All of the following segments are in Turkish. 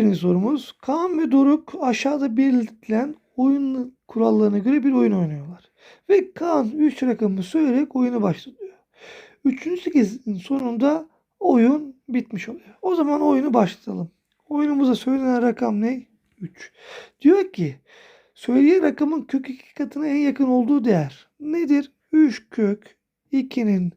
Birinci sorumuz. Kaan ve Doruk aşağıda belirtilen oyun kurallarına göre bir oyun oynuyorlar. Ve Kaan 3 rakamı söyleyerek oyunu başlatıyor. Üçüncü kezdin sonunda oyun bitmiş oluyor. O zaman oyunu başlatalım. Oyunumuza söylenen rakam ne? 3. Diyor ki söyleyen rakamın kök 2 katına en yakın olduğu değer nedir? 3 kök 2'nin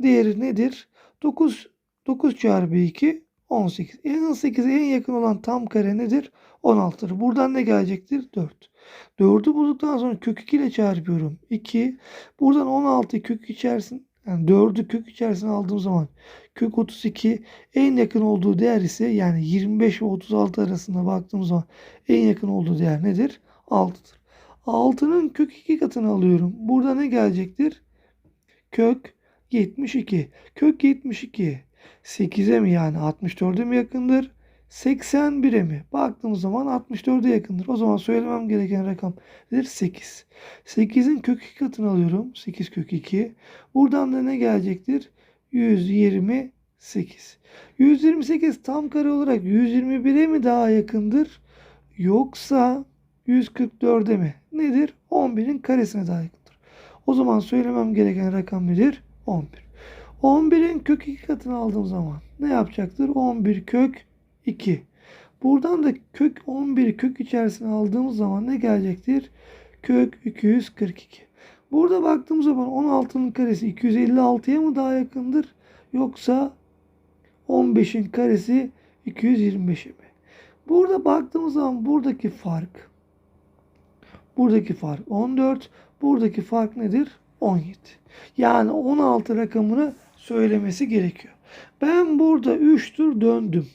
değeri nedir? 9 9 çarpı 2 18. En 8'e en yakın olan tam kare nedir? 16'dır. Buradan ne gelecektir? 4. 4'ü bulduktan sonra kök 2 ile çarpıyorum. 2. Buradan 16 kök içersin. Yani 4'ü kök içerisine aldığım zaman kök 32 en yakın olduğu değer ise yani 25 ve 36 arasında baktığım zaman en yakın olduğu değer nedir? 6'dır. 6'nın kök 2 katını alıyorum. Burada ne gelecektir? Kök 72. Kök 72 8'e mi yani 64'e mi yakındır? 81'e mi? Baktığımız zaman 64'e yakındır. O zaman söylemem gereken rakam nedir? 8. 8'in kök 2 katını alıyorum. 8 kök 2. Buradan da ne gelecektir? 128. 128 tam kare olarak 121'e mi daha yakındır? Yoksa 144'e mi? Nedir? 11'in karesine daha yakındır. O zaman söylemem gereken rakam nedir? 11. 11'in kök 2 katını aldığım zaman ne yapacaktır? 11 kök 2. Buradan da kök 11 kök içerisine aldığımız zaman ne gelecektir? Kök 242. Burada baktığımız zaman 16'nın karesi 256'ya mı daha yakındır? Yoksa 15'in karesi 225'e mi? Burada baktığımız zaman buradaki fark buradaki fark 14. Buradaki fark nedir? 17. Yani 16 rakamını söylemesi gerekiyor. Ben burada 3 tur döndüm.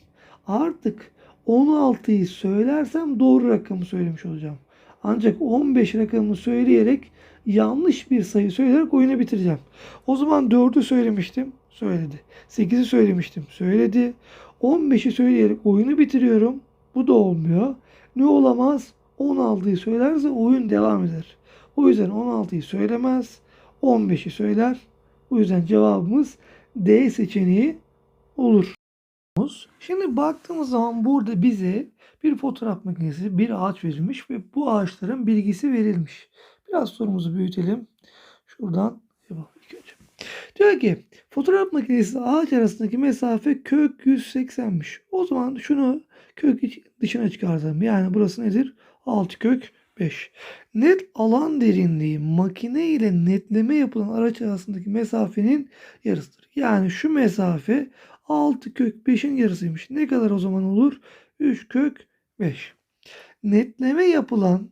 Artık 16'yı söylersem doğru rakamı söylemiş olacağım. Ancak 15 rakamını söyleyerek yanlış bir sayı söyleyerek oyunu bitireceğim. O zaman 4'ü söylemiştim. Söyledi. 8'i söylemiştim. Söyledi. 15'i söyleyerek oyunu bitiriyorum. Bu da olmuyor. Ne olamaz? 16'yı söylerse oyun devam eder. O yüzden 16'yı söylemez. 15'i söyler. O yüzden cevabımız D seçeneği olur. Şimdi baktığımız zaman burada bize bir fotoğraf makinesi, bir ağaç verilmiş ve bu ağaçların bilgisi verilmiş. Biraz sorumuzu büyütelim. Şuradan. Diyor ki fotoğraf makinesi ağaç arasındaki mesafe kök 180'miş. O zaman şunu kök dışına çıkartalım. Yani burası nedir? 6 kök 5. Net alan derinliği makine ile netleme yapılan araç arasındaki mesafenin yarısıdır. Yani şu mesafe 6 kök 5'in yarısıymış. Ne kadar o zaman olur? 3 kök 5. Netleme yapılan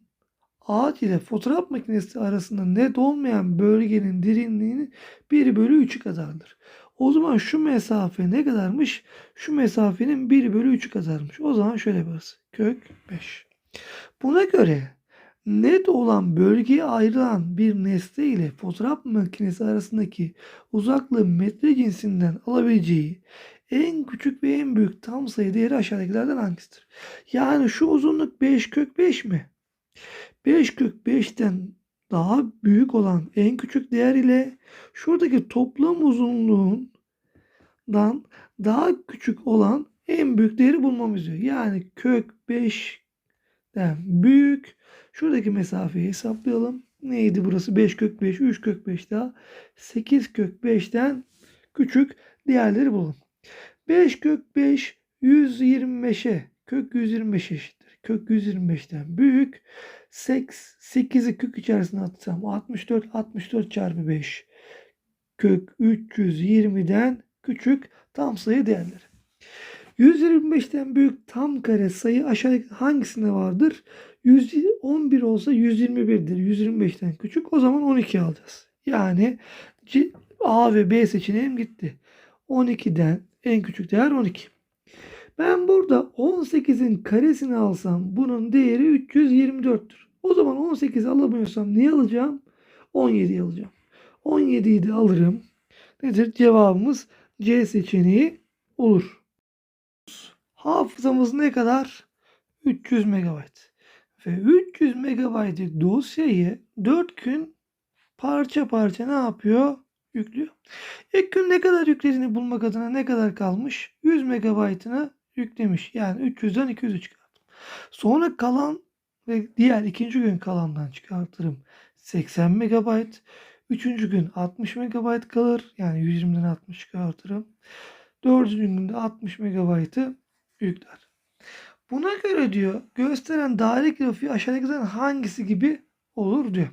ağaç ile fotoğraf makinesi arasında net olmayan bölgenin derinliğini 1 bölü 3'ü kadardır. O zaman şu mesafe ne kadarmış? Şu mesafenin 1 bölü 3'ü kadarmış. O zaman şöyle yaparız. Kök 5. Buna göre net olan bölgeye ayrılan bir nesne ile fotoğraf makinesi arasındaki uzaklığı metre cinsinden alabileceği en küçük ve en büyük tam sayı değeri aşağıdakilerden hangisidir? Yani şu uzunluk 5 kök 5 mi? 5 kök 5'ten daha büyük olan en küçük değer ile şuradaki toplam uzunluğundan daha küçük olan en büyük değeri bulmamız diyor. Yani kök 5'ten büyük. Şuradaki mesafeyi hesaplayalım. Neydi burası? 5 kök 5, 3 kök 5 daha. 8 kök 5'ten küçük değerleri bulalım. 5 kök 5 125'e kök 125 eşittir. Kök 125'ten büyük. 8'i kök içerisine atsam 64 64 çarpı 5 kök 320'den küçük tam sayı değerleri. 125'ten büyük tam kare sayı aşağıdaki hangisinde vardır? 111 olsa 121'dir. 125'ten küçük. O zaman 12 alacağız. Yani C, A ve B seçeneğim gitti. 12'den en küçük değer 12. Ben burada 18'in karesini alsam bunun değeri 324'tür. O zaman 18 alamıyorsam ne alacağım? 17 alacağım. 17'yi de alırım. Nedir? Cevabımız C seçeneği olur. Hafızamız ne kadar? 300 MB. Ve 300 MB'lik dosyayı 4 gün parça parça ne yapıyor? Yüklüyor. İlk gün ne kadar yüklediğini bulmak adına ne kadar kalmış? 100 MB'ını yüklemiş. Yani 300'den 200'ü çıkarttım. Sonra kalan ve diğer ikinci gün kalandan çıkartırım. 80 MB. Üçüncü gün 60 MB kalır. Yani 120'den 60 çıkartırım. Dördüncü günde 60 MB'ı yükler. Buna göre diyor gösteren daire grafiği aşağıdakilerden hangisi gibi olur diyor.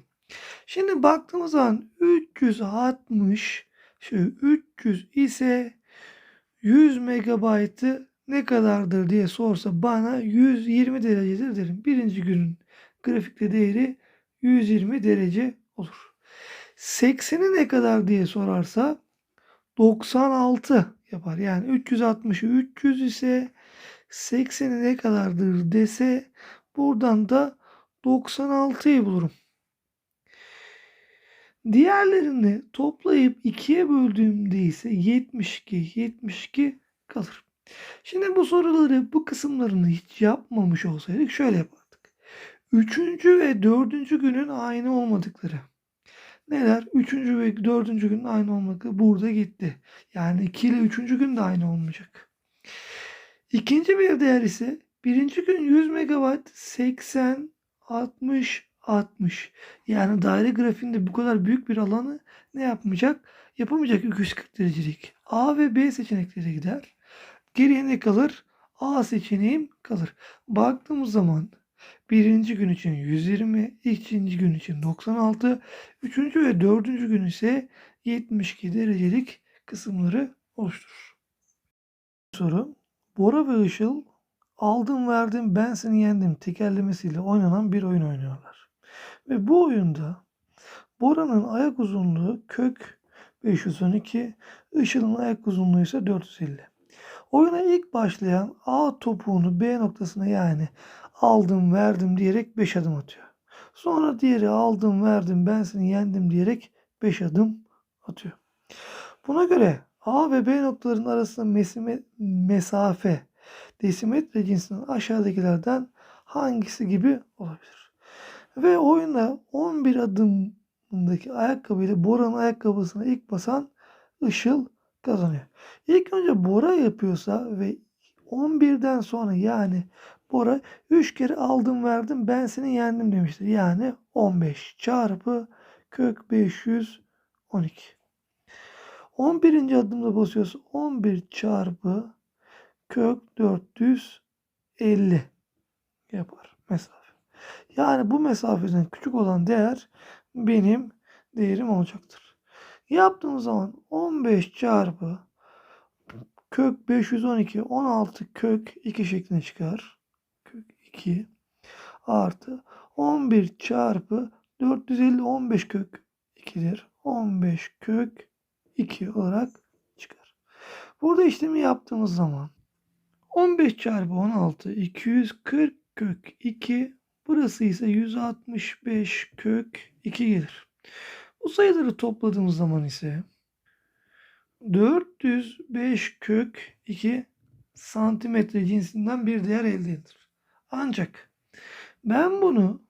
Şimdi baktığımız zaman 360 şu 300 ise 100 megabaytı ne kadardır diye sorsa bana 120 derecedir derim. Birinci günün grafikte değeri 120 derece olur. 80'i ne kadar diye sorarsa 96 yapar. Yani 360'ı 300 ise 80'i ne kadardır dese buradan da 96'yı bulurum. Diğerlerini toplayıp ikiye böldüğümde ise 72, 72 kalır. Şimdi bu soruları bu kısımlarını hiç yapmamış olsaydık şöyle yapardık. Üçüncü ve dördüncü günün aynı olmadıkları. Neler? Üçüncü ve dördüncü günün aynı olmadıkları burada gitti. Yani 2 ile üçüncü gün de aynı olmayacak. İkinci bir değer ise birinci gün 100 MB 80, 60, 60. Yani daire grafiğinde bu kadar büyük bir alanı ne yapmayacak? Yapamayacak 240 derecelik. A ve B seçenekleri gider. Geriye ne kalır? A seçeneğim kalır. Baktığımız zaman birinci gün için 120, ikinci gün için 96, üçüncü ve dördüncü gün ise 72 derecelik kısımları oluşturur. Soru. Bora ve Işıl aldım verdim ben seni yendim tekerlemesiyle oynanan bir oyun oynuyorlar. Ve bu oyunda Bora'nın ayak uzunluğu kök 512, Işıl'ın ayak uzunluğu ise 450. Oyuna ilk başlayan A topuğunu B noktasına yani aldım verdim diyerek 5 adım atıyor. Sonra diğeri aldım verdim ben seni yendim diyerek 5 adım atıyor. Buna göre A ve B noktalarının arasında mesime- mesafe desimetre cinsinden aşağıdakilerden hangisi gibi olabilir? Ve oyunda 11 adımdaki ayakkabıyla Bora'nın ayakkabısına ilk basan Işıl kazanıyor. İlk önce Bora yapıyorsa ve 11'den sonra yani Bora 3 kere aldım verdim ben seni yendim demiştir. Yani 15 çarpı kök 512. 11. adımda basıyorsa 11 çarpı kök 450 yapar mesafe. Yani bu mesafeden küçük olan değer benim değerim olacaktır. Yaptığımız zaman 15 çarpı kök 512 16 kök 2 şeklinde çıkar. Kök 2 artı 11 çarpı 450 15 kök 2'dir. 15 kök 2 olarak çıkar. Burada işlemi yaptığımız zaman 15 çarpı 16 240 kök 2 burası ise 165 kök 2 gelir. Bu sayıları topladığımız zaman ise 405 kök 2 santimetre cinsinden bir değer elde edilir. Ancak ben bunu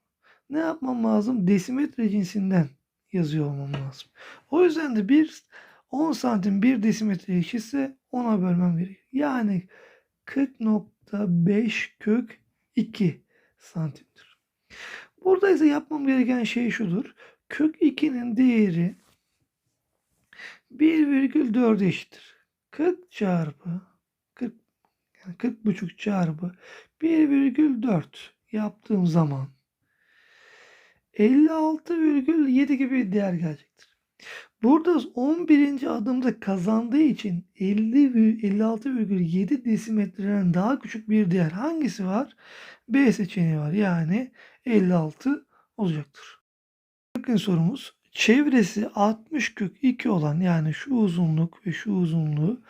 ne yapmam lazım? Desimetre cinsinden yazıyor olmam lazım. O yüzden de bir 10 santim bir desimetre eşitse 10'a bölmem gerekir. Yani 40.5 kök 2 santimdir. Burada ise yapmam gereken şey şudur. Kök 2'nin değeri 1,4 eşittir. 40 çarpı 40 yani 40 buçuk çarpı 1,4 yaptığım zaman 56,7 gibi bir değer gelecektir. Burada 11. adımda kazandığı için 50 56,7 desimetreden daha küçük bir değer hangisi var? B seçeneği var. Yani 56 olacaktır. Bakın sorumuz. Çevresi 60 kök 2 olan yani şu uzunluk ve şu uzunluğu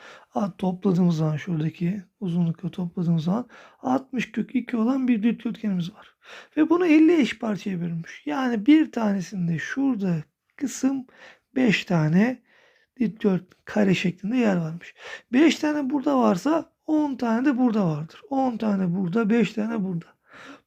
topladığımız zaman şuradaki uzunlukla topladığımız zaman 60 kök 2 olan bir dikdörtgenimiz var. Ve bunu 50 eş parçaya bölünmüş. Yani bir tanesinde şurada kısım 5 tane dikdört kare şeklinde yer varmış. 5 tane burada varsa 10 tane de burada vardır. 10 tane burada, 5 tane burada.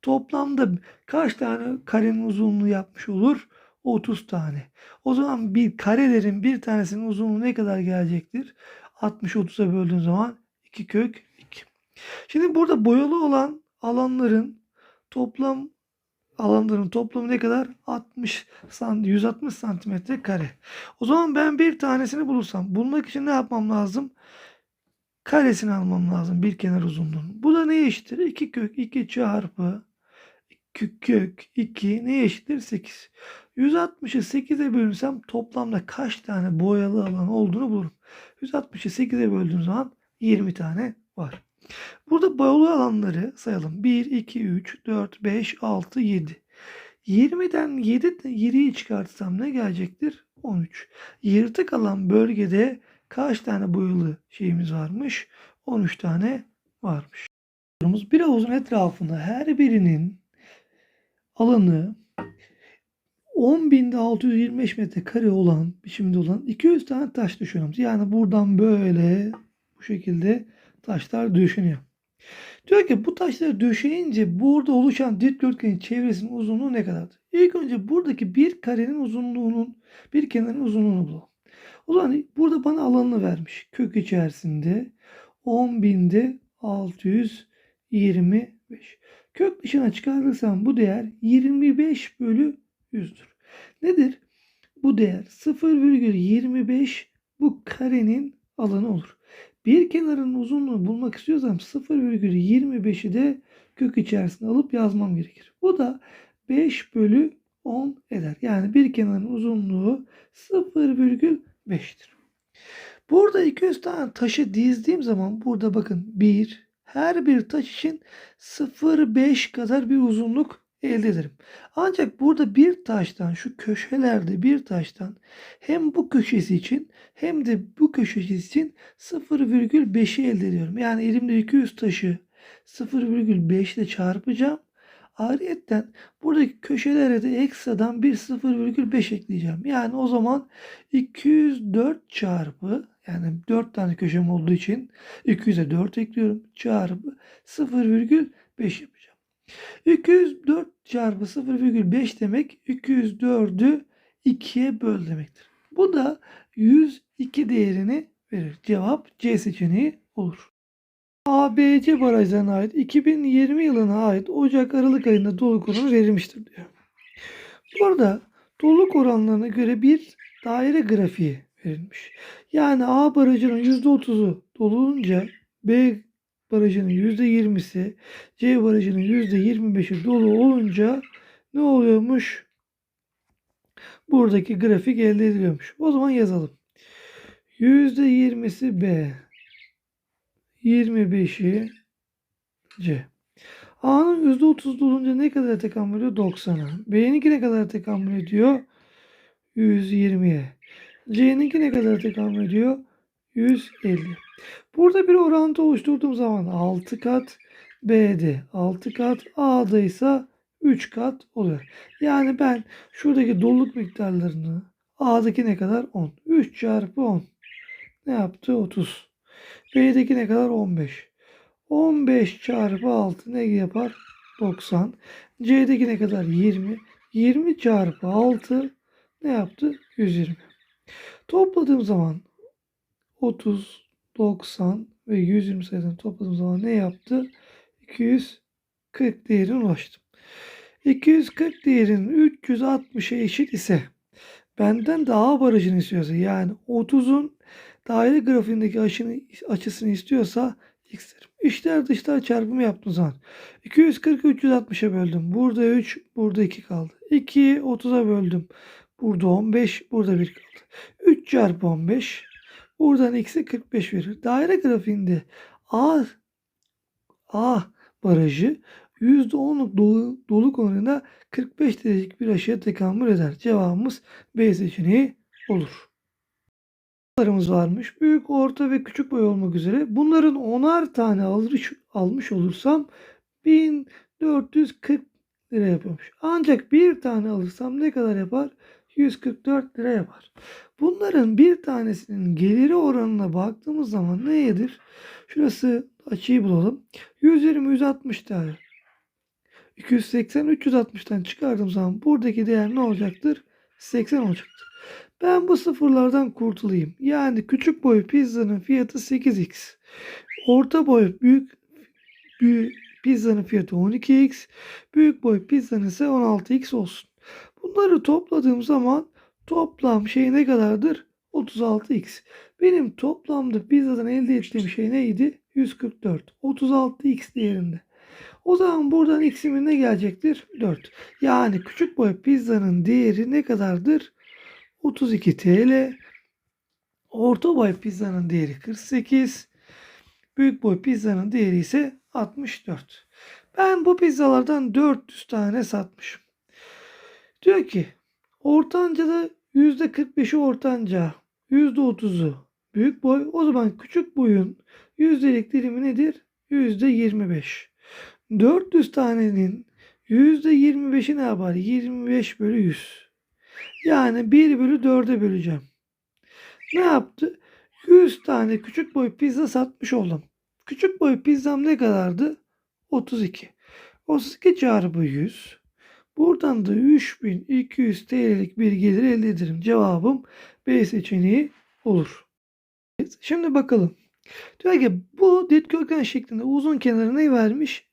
Toplamda kaç tane karenin uzunluğu yapmış olur? 30 tane. O zaman bir karelerin bir tanesinin uzunluğu ne kadar gelecektir? 60 30'a böldüğün zaman 2 kök 2. Şimdi burada boyalı olan alanların toplam alanların toplamı ne kadar? 60 sant 160 santimetre kare. O zaman ben bir tanesini bulursam bulmak için ne yapmam lazım? Karesini almam lazım bir kenar uzunluğunun. Bu da ne eşittir? 2 kök 2 çarpı kök kök 2 ne eşittir? 8. 160'ı 8'e bölünsem toplamda kaç tane boyalı alan olduğunu bulurum. 160'ı 8'e böldüğüm zaman 20 tane var. Burada boyalı alanları sayalım. 1, 2, 3, 4, 5, 6, 7. 20'den 7, 7'yi çıkartsam ne gelecektir? 13. Yırtık alan bölgede kaç tane boyalı şeyimiz varmış? 13 tane varmış. Bir havuzun etrafında her birinin alanı 10.625 metrekare olan biçimde olan 200 tane taş düşünüyoruz. Yani buradan böyle bu şekilde taşlar döşeniyor. Diyor ki bu taşları döşeyince burada oluşan dikdörtgenin çevresinin uzunluğu ne kadardır? İlk önce buradaki bir karenin uzunluğunun bir kenarın uzunluğunu bulalım. O zaman burada bana alanını vermiş. Kök içerisinde 10.000'de 625. Kök dışına çıkarırsam bu değer 25 bölü 100'dür. Nedir? Bu değer 0,25 bu karenin alanı olur. Bir kenarın uzunluğunu bulmak istiyorsam 0,25'i de kök içerisine alıp yazmam gerekir. Bu da 5 bölü 10 eder. Yani bir kenarın uzunluğu 0,5'tir. Burada 200 tane taşı dizdiğim zaman burada bakın 1 her bir taş için 0,5 kadar bir uzunluk elde ederim. Ancak burada bir taştan şu köşelerde bir taştan hem bu köşesi için hem de bu köşesi için 0,5'i elde ediyorum. Yani elimde 200 taşı 0,5 ile çarpacağım. Ayrıyeten buradaki köşelere de ekstradan bir 0,5 ekleyeceğim. Yani o zaman 204 çarpı yani 4 tane köşem olduğu için 200'e 4 ekliyorum. Çarpı 0,5 yapacağım. 204 çarpı 0,5 demek 204'ü 2'ye böl demektir. Bu da 102 değerini verir. Cevap C seçeneği olur. ABC barajlarına ait 2020 yılına ait Ocak-Aralık ayında doluluk oranı verilmiştir diyor. Burada doluluk oranlarına göre bir daire grafiği verilmiş. Yani A barajının %30'u dolunca B barajının %20'si C barajının %25'i dolu olunca ne oluyormuş? Buradaki grafik elde ediliyormuş. O zaman yazalım. %20'si B. 25'i C. A'nın %30 dolunca ne kadar tekamül ediyor? 90'a. B'ninki ne kadar tekamül ediyor? 120'ye. C'ninki ne kadar tekamül ediyor? 150. Burada bir orantı oluşturduğum zaman 6 kat B'de 6 kat A'da ise 3 kat oluyor. Yani ben şuradaki doluluk miktarlarını A'daki ne kadar? 10. 3 çarpı 10. Ne yaptı? 30. B'deki ne kadar? 15. 15 çarpı 6 ne yapar? 90. C'deki ne kadar? 20. 20 çarpı 6 ne yaptı? 120. Topladığım zaman 30, 90 ve 120 sayısını topladığım zaman ne yaptı? 240 değerine ulaştım. 240 değerinin 360'a eşit ise benden daha barajını istiyorsa yani 30'un daire grafiğindeki açını, açısını istiyorsa x derim. İşler dışlar çarpımı yaptığım zaman 240'ı 360'a böldüm. Burada 3, burada 2 kaldı. 2'yi 30'a böldüm. Burada 15, burada 1 kaldı. 3 çarpı 15 buradan eksi 45 verir. Daire grafiğinde A A barajı %10'luk dolu, doluluk oranına 45 derecelik bir aşıya tekamül eder. Cevabımız B seçeneği olur. Larımız varmış. Büyük, orta ve küçük boy olmak üzere. Bunların 10'ar tane almış, almış olursam 1440 lira yapıyormuş. Ancak bir tane alırsam ne kadar yapar? 144 lira yapar. Bunların bir tanesinin geliri oranına baktığımız zaman nedir? Şurası açıyı bulalım. 120 160 tane. 280 360'tan çıkardığım zaman buradaki değer ne olacaktır? 80 olacaktır. Ben bu sıfırlardan kurtulayım. Yani küçük boy pizzanın fiyatı 8x. Orta boy büyük büyük pizzanın fiyatı 12x. Büyük boy pizzanın ise 16x olsun. Bunları topladığım zaman toplam şey ne kadardır? 36x. Benim toplamda pizzadan elde ettiğim şey neydi? 144. 36x değerinde. O zaman buradan x'imin ne gelecektir? 4. Yani küçük boy pizzanın değeri ne kadardır? 32 TL. Orta boy pizzanın değeri 48. Büyük boy pizzanın değeri ise 64. Ben bu pizzalardan 400 tane satmışım. Diyor ki ortancada %45'i ortanca, %30'u büyük boy. O zaman küçük boyun yüzdelik dilimi nedir? %25. 400 tanenin %25'i ne yapar? 25 bölü 100. Yani 1 bölü 4'e böleceğim. Ne yaptı? 100 tane küçük boy pizza satmış oldum. Küçük boy pizzam ne kadardı? 32. 32 çarpı 100. Buradan da 3200 TL'lik bir gelir elde ederim. Cevabım B seçeneği olur. Şimdi bakalım. Diyor ki bu dikdörtgen şeklinde uzun kenarı ne vermiş?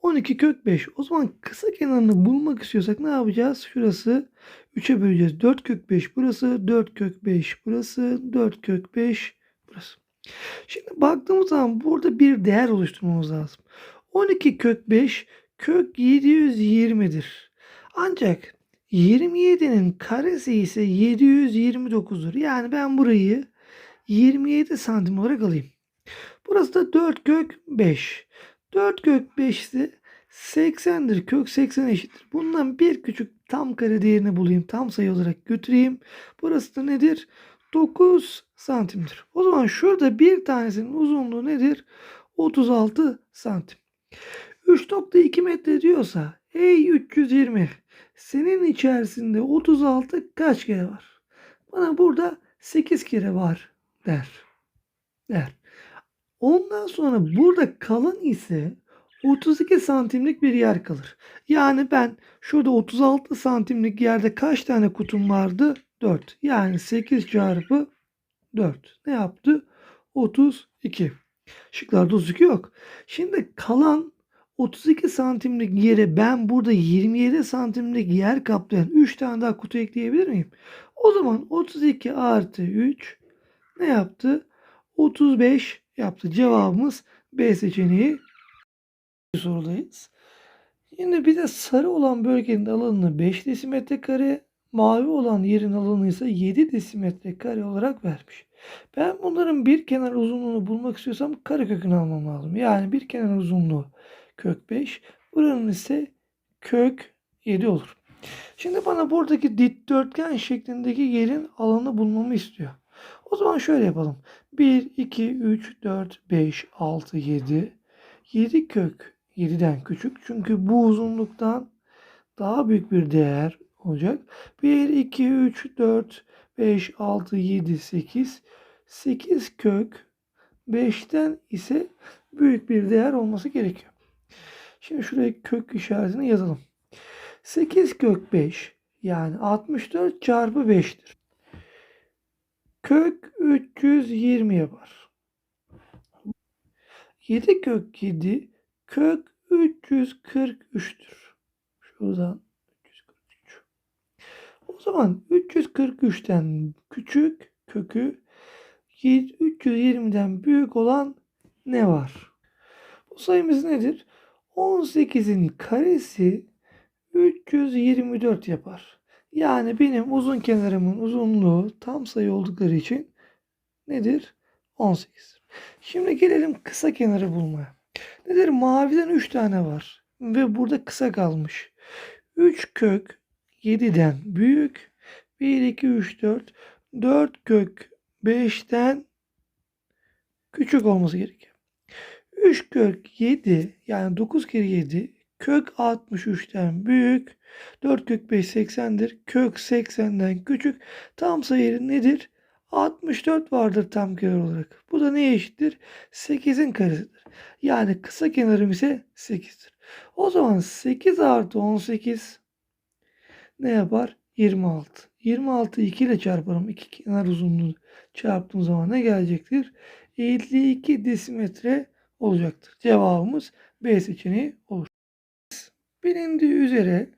12 kök 5. O zaman kısa kenarını bulmak istiyorsak ne yapacağız? Şurası 3'e böleceğiz. 4 kök 5 burası. 4 kök 5 burası. 4 kök 5 burası. Şimdi baktığımız zaman burada bir değer oluşturmamız lazım. 12 kök 5 kök 720'dir. Ancak 27'nin karesi ise 729'dur. Yani ben burayı 27 santim olarak alayım. Burası da 4 kök 5. 4 kök 5 ise 80'dir. Kök 80 eşittir. Bundan bir küçük tam kare değerini bulayım. Tam sayı olarak götüreyim. Burası da nedir? 9 santimdir. O zaman şurada bir tanesinin uzunluğu nedir? 36 santim. 3.2 metre diyorsa ey 320 senin içerisinde 36 kaç kere var? Bana burada 8 kere var der. Der. Ondan sonra burada kalan ise 32 santimlik bir yer kalır. Yani ben şurada 36 santimlik yerde kaç tane kutum vardı? 4. Yani 8 çarpı 4. Ne yaptı? 32. Şıklarda 32 yok. Şimdi kalan 32 santimlik yere ben burada 27 santimlik yer kaplayan 3 tane daha kutu ekleyebilir miyim? O zaman 32 artı 3 ne yaptı? 35 yaptı. Cevabımız B seçeneği. Sorudayız. Yine bir de sarı olan bölgenin alanını 5 desimetre kare, mavi olan yerin alanı ise 7 desimetre kare olarak vermiş. Ben bunların bir kenar uzunluğunu bulmak istiyorsam karekökünü almam lazım. Yani bir kenar uzunluğu kök 5, buranın ise kök 7 olur. Şimdi bana buradaki dikdörtgen şeklindeki yerin alanı bulmamı istiyor. O zaman şöyle yapalım. 1, 2, 3, 4, 5, 6, 7. 7 kök 7'den küçük. Çünkü bu uzunluktan daha büyük bir değer olacak. 1, 2, 3, 4, 5, 6, 7, 8. 8 kök 5'ten ise büyük bir değer olması gerekiyor. Şimdi şuraya kök işaretini yazalım. 8 kök 5 yani 64 çarpı 5'tir. Kök 320 yapar. 7 kök 7 kök 343'tür. Şuradan 343. O zaman 343'ten küçük kökü 320'den büyük olan ne var? Bu sayımız nedir? 18'in karesi 324 yapar. Yani benim uzun kenarımın uzunluğu tam sayı oldukları için nedir? 18. Şimdi gelelim kısa kenarı bulmaya. Nedir? Maviden 3 tane var. Ve burada kısa kalmış. 3 kök 7'den büyük. 1, 2, 3, 4. 4 kök 5'ten küçük olması gerekiyor. 3 kök 7 yani 9 kere 7 kök 63'ten büyük. 4 kök 5 80'dir. Kök 80'den küçük. Tam sayı nedir? 64 vardır tam kenar olarak. Bu da neye eşittir? 8'in karesidir. Yani kısa kenarım ise 8'dir. O zaman 8 artı 18 ne yapar? 26. 26'yı 2 ile çarparım. İki kenar uzunluğu çarptığım zaman ne gelecektir? 52 desimetre olacaktır. Cevabımız B seçeneği olur. Bilindiği üzere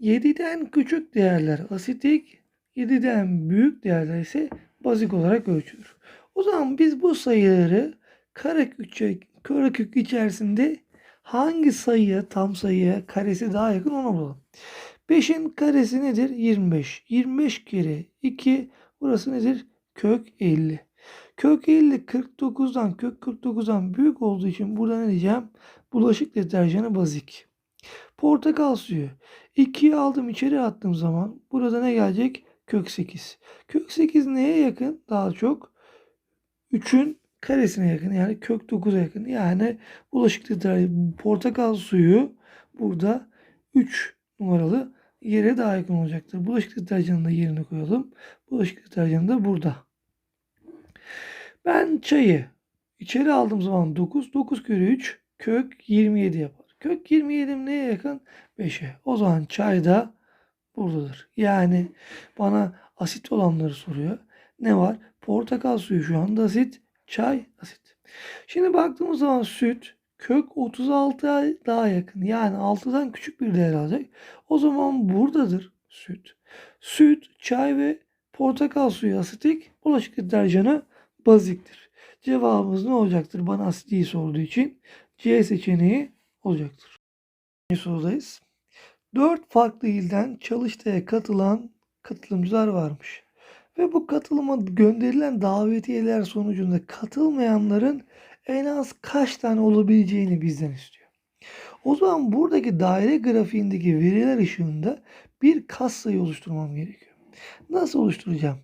7'den küçük değerler asitik, 7'den büyük değerler ise bazik olarak ölçülür. O zaman biz bu sayıları karekök, karekök içerisinde hangi sayıya, tam sayıya, karesi daha yakın onu bulalım. 5'in karesi nedir? 25. 25 kere 2 burası nedir? Kök 50. Kök 50 49'dan kök 49'dan büyük olduğu için burada ne diyeceğim? Bulaşık deterjanı bazik. Portakal suyu. 2'yi aldım içeri attığım zaman burada ne gelecek? Kök 8. Kök 8 neye yakın? Daha çok 3'ün karesine yakın. Yani kök 9'a yakın. Yani bulaşık deterjanı portakal suyu burada 3 numaralı yere daha yakın olacaktır. Bulaşık deterjanını da yerine koyalım. Bulaşık deterjanı da burada. Ben çayı içeri aldığım zaman 9. 9 kere 3 kök 27 yapar. Kök 27 neye yakın? 5'e. O zaman çay da buradadır. Yani bana asit olanları soruyor. Ne var? Portakal suyu şu anda asit. Çay asit. Şimdi baktığımız zaman süt kök 36'a daha yakın. Yani 6'dan küçük bir değer alacak. O zaman buradadır süt. Süt, çay ve portakal suyu asitik. Bulaşık deterjanı baziktir. Cevabımız ne olacaktır? Bana asitliği sorduğu için C seçeneği olacaktır. İkinci sorudayız. Dört farklı ilden çalıştaya katılan katılımcılar varmış. Ve bu katılıma gönderilen davetiyeler sonucunda katılmayanların en az kaç tane olabileceğini bizden istiyor. O zaman buradaki daire grafiğindeki veriler ışığında bir katsayı oluşturmam gerekiyor. Nasıl oluşturacağım?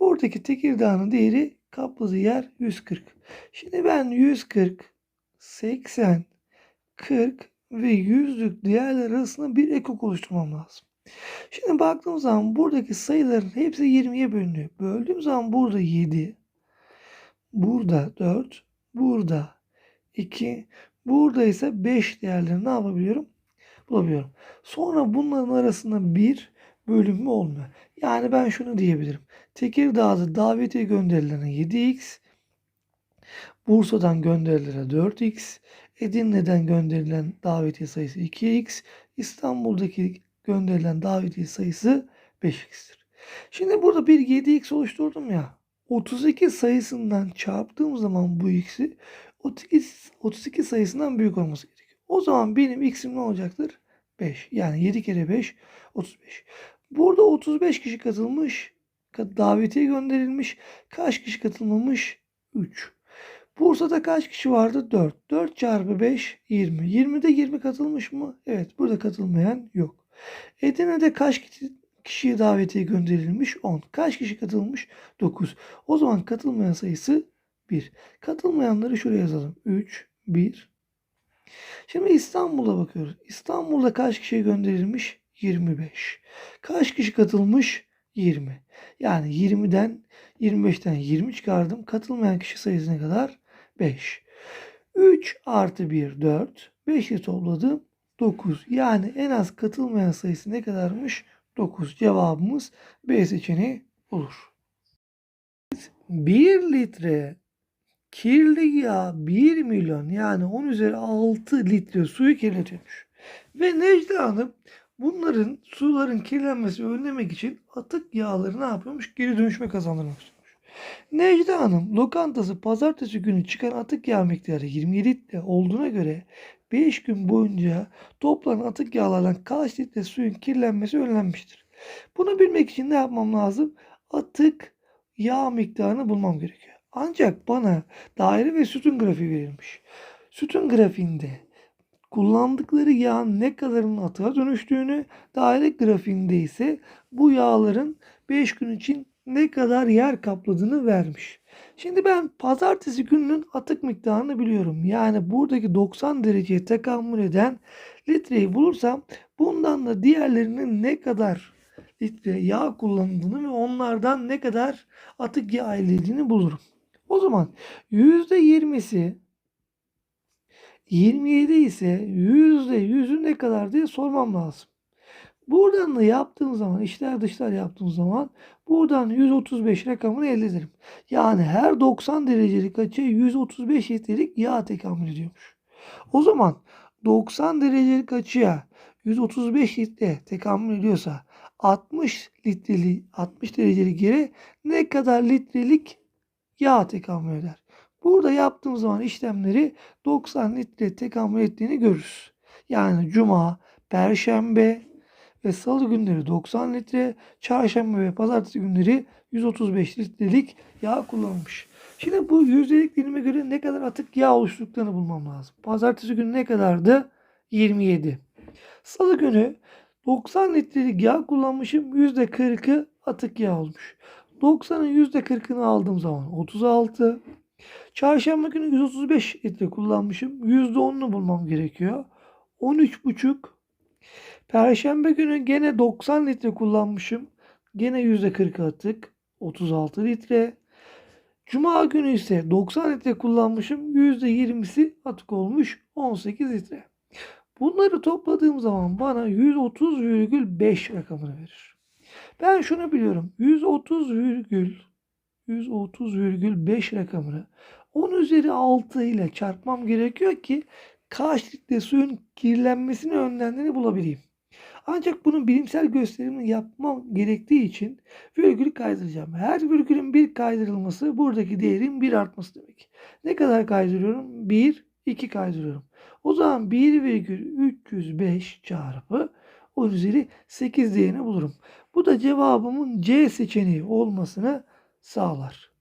Buradaki Tekirdağ'ın değeri kapladığı yer 140. Şimdi ben 140, 80, 40 ve 100'lük değerler arasında bir ekok oluşturmam lazım. Şimdi baktığımız zaman buradaki sayıların hepsi 20'ye bölünüyor. Böldüğüm zaman burada 7, burada 4, burada 2, burada ise 5 değerlerini ne yapabiliyorum? Bulabiliyorum. Sonra bunların arasında bir bölünme olmuyor. Yani ben şunu diyebilirim. Tekirdağ'da davetiye gönderilene 7x, Bursa'dan gönderilene 4x, Edirne'den gönderilen davetiye sayısı 2x, İstanbul'daki gönderilen davetiye sayısı 5x'tir. Şimdi burada bir 7x oluşturdum ya. 32 sayısından çarptığım zaman bu x'i 32, 32 sayısından büyük olması gerekiyor. O zaman benim x'im ne olacaktır? 5. Yani 7 kere 5 35. Burada 35 kişi katılmış. Davetiye gönderilmiş. Kaç kişi katılmamış? 3. Bursa'da kaç kişi vardı? 4. 4 çarpı 5 20. 20'de 20 katılmış mı? Evet. Burada katılmayan yok. Edirne'de kaç kişiye davetiye gönderilmiş? 10. Kaç kişi katılmış? 9. O zaman katılmayan sayısı 1. Katılmayanları şuraya yazalım. 3, 1. Şimdi İstanbul'a bakıyoruz. İstanbul'da kaç kişiye gönderilmiş? 25. Kaç kişi katılmış? 20. Yani 20'den 25'ten 20 çıkardım. Katılmayan kişi sayısı ne kadar? 5. 3 artı 1 4. 5'i topladım 9. Yani en az katılmayan sayısı ne kadarmış? 9. Cevabımız B seçeneği olur. 1 litre kirli yağ 1 milyon yani 10 üzeri 6 litre suyu kirletiyormuş. Ve Necla Hanım bunların suların kirlenmesi önlemek için atık yağları ne yapıyormuş? Geri dönüşme kazandırmak istiyormuş. Necla Hanım lokantası pazartesi günü çıkan atık yağ miktarı 27 litre olduğuna göre 5 gün boyunca toplanan atık yağlardan kaç litre suyun kirlenmesi önlenmiştir. Bunu bilmek için ne yapmam lazım? Atık yağ miktarını bulmam gerekiyor. Ancak bana daire ve sütun grafiği verilmiş. Sütun grafiğinde kullandıkları yağın ne kadarının atığa dönüştüğünü, daire grafiğinde ise bu yağların 5 gün için ne kadar yer kapladığını vermiş. Şimdi ben pazartesi gününün atık miktarını biliyorum. Yani buradaki 90 dereceye tekamül eden litreyi bulursam bundan da diğerlerinin ne kadar litre yağ kullandığını ve onlardan ne kadar atık yağ elde bulurum. O zaman %20'si 27 ise %100'ü ne kadar diye sormam lazım. Buradan da yaptığım zaman işler dışlar yaptığım zaman buradan 135 rakamını elde ederim. Yani her 90 derecelik açıya 135 litrelik yağ tekamül ediyormuş. O zaman 90 derecelik açıya 135 litre tekamül ediyorsa 60 litreli 60 derecelik yere ne kadar litrelik yağ tekamül eder? Burada yaptığımız zaman işlemleri 90 litre tekamül ettiğini görürüz. Yani cuma, perşembe ve salı günleri 90 litre, çarşamba ve pazartesi günleri 135 litrelik yağ kullanılmış. Şimdi bu yüzdelik dilime göre ne kadar atık yağ oluşturduklarını bulmam lazım. Pazartesi günü ne kadardı? 27. Salı günü 90 litrelik yağ kullanmışım. %40'ı atık yağ olmuş. 90'ın %40'ını aldığım zaman 36. Çarşamba günü 135 litre kullanmışım. %10'unu bulmam gerekiyor. 13,5. Perşembe günü gene 90 litre kullanmışım. Gene %40 atık. 36 litre. Cuma günü ise 90 litre kullanmışım. %20'si atık olmuş. 18 litre. Bunları topladığım zaman bana 130,5 rakamını verir. Ben şunu biliyorum. 130 virgül 130,5 rakamını 10 üzeri 6 ile çarpmam gerekiyor ki kaç litre suyun kirlenmesini önlendiğini bulabileyim. Ancak bunun bilimsel gösterimini yapmam gerektiği için virgülü kaydıracağım. Her virgülün bir kaydırılması buradaki değerin bir artması demek. Ne kadar kaydırıyorum? 1, 2 kaydırıyorum. O zaman 1,305 çarpı 10 üzeri 8 değerini bulurum. Bu da cevabımın C seçeneği olmasını sağlar.